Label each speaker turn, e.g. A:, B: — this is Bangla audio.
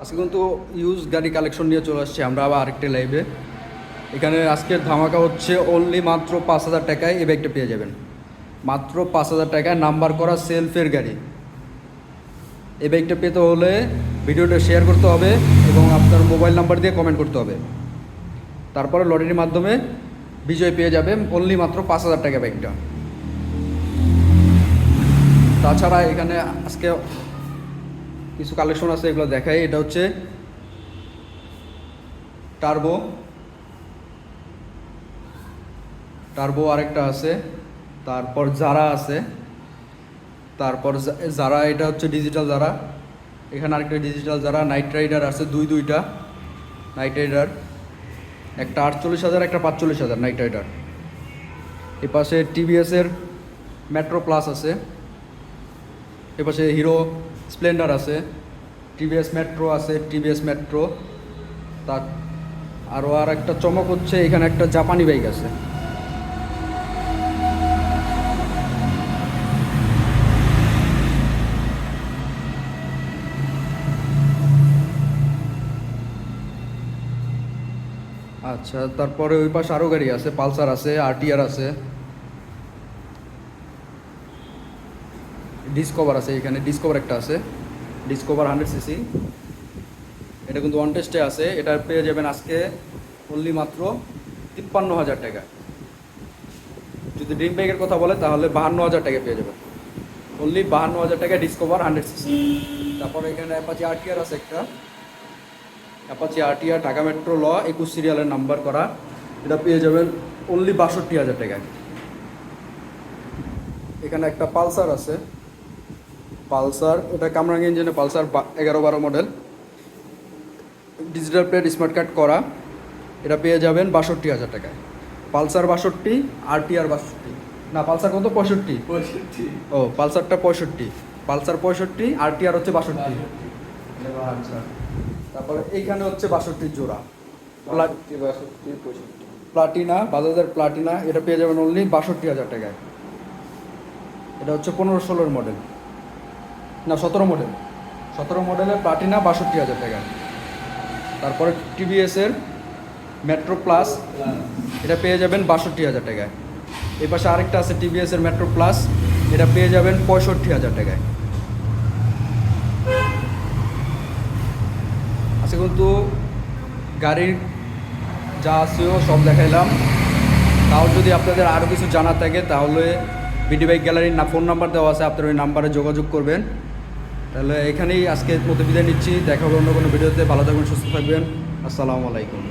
A: আজকে কিন্তু ইউজ গাড়ি কালেকশন নিয়ে চলে আসছি, আমরা আবার আরেকটা লাইভে এখানে আজকের ধামাকা হচ্ছে অনলি মাত্র পাঁচ হাজার টাকায় এই ব্যাগটা পেয়ে যাবেন। মাত্র পাঁচ হাজার টাকায় নাম্বার করা সেলফের গাড়ি। এই ব্যাগটা পেতে হলে ভিডিওটা শেয়ার করতে হবে এবং আপনার মোবাইল নাম্বার দিয়ে কমেন্ট করতে হবে। তারপরে লটারির মাধ্যমে বিজয় পেয়ে যাবে অনলি মাত্র পাঁচ হাজার টাকা ব্যাগটা তাছাড়া এখানে আজকে কিছু কালেকশন আছে, এগুলো দেখাই। এটা হচ্ছে টার্বো টার্বো আরেকটা আছে। তারপর জারা আছে। তারপর জারা এটা হচ্ছে ডিজিটাল জারা এখানে আরেকটা ডিজিটাল জারা নাইট রাইডার আছে দুই দুইটা। নাইট রাইডার একটা আটচল্লিশ হাজার, একটা পাঁচচল্লিশ হাজার নাইট রাইডার এ পাশে টিভিএসের মেট্রো প্লাস আছে। এ পাশে হিরো স্প্লেন্ডার আছে, টিভিএস মেট্রো আছে, টিভিএস মেট্রো। তার আরও আর একটা চমক হচ্ছে, এখানে একটা জাপানি বাইক আছে। আচ্ছা তারপরে ওই পাশে আরও গাড়ি আছে, পালসার আছে, আরটিআর আছে। ডিসকভার আছে, এখানে ডিসকভার একটা আছে। ডিসকভার হান্ড্রেড সিসি এটা কিন্তু ওয়ান টেস্টে আছে। এটা পেয়ে যাবেন আজকে অনলি মাত্র তিপ্পান্ন হাজার টাকা। যদি ড্রিম বাইকের কথা বলে, তাহলে বাহান্ন হাজার টাকা পেয়ে যাবেন। অনলি বাহান্ন হাজার টাকা ডিসকভার হান্ড্রেড সিসি তারপর এখানে অ্যাপাচি আরটিআর আছে একটা। অ্যাপাচি আরটিআর ঢাকা মেট্রো ল একুশ সিরিয়ালের নাম্বার করা। এটা পেয়ে যাবেন অনলি বাষট্টি হাজার টাকায়। এখানে একটা পালসার আছে। পালসার এটা কামরাং ইঞ্জিনে পালসার এগারো বারো model. Digital plate smart card করা। এটা পেয়ে যাবেন বাষট্টি হাজার টাকায়। পালসার বাষট্টি আরটিআর বাষট্টি। না পালসার কত? পঁয়ষট্টি।
B: পঁয়ষট্টি।
A: ও পালসারটা পঁয়ষট্টি। পালসার পঁয়ষট্টি আর আরটিআর হচ্ছে বাষট্টি। আচ্ছা তারপরে এইখানে হচ্ছে বাষট্টির জোড়া।
B: বাষট্টি বাষট্টি পঁয়ষট্টি।
A: প্লাটিনা বাজাজের প্লাটিনা এটা পেয়ে যাবেন অনলি বাষট্টি হাজার টাকায়। এটা হচ্ছে পনেরো ষোলোর মডেল। না, সতেরো মডেল সতেরো মডেলের প্লাটিনা বাষট্টি হাজার টাকা। তারপরে টিভিএসের মেট্রো প্লাস এটা পেয়ে যাবেন বাষট্টি হাজার টাকায়। এই পাশে আরেকটা আছে টিভিএসের মেট্রো প্লাস এটা পেয়ে যাবেন পঁয়ষট্টি হাজার টাকায়। আচ্ছা কিন্তু গাড়ির যা আছেও সব দেখাইলাম। তাও যদি আপনাদের আরও কিছু জানা থাকে, তাহলে বিডি বাইক গ্যালারির না ফোন নাম্বার দেওয়া আছে, আপনারা ওই নাম্বারে যোগাযোগ করবেন। তাহলে এখানেই আজকে মতো বিদায় নিচ্ছি। দেখা হবে অন্য কোনো ভিডিওতে। ভালো থাকবেন, সুস্থ থাকবেন। আসসালামু আলাইকুম।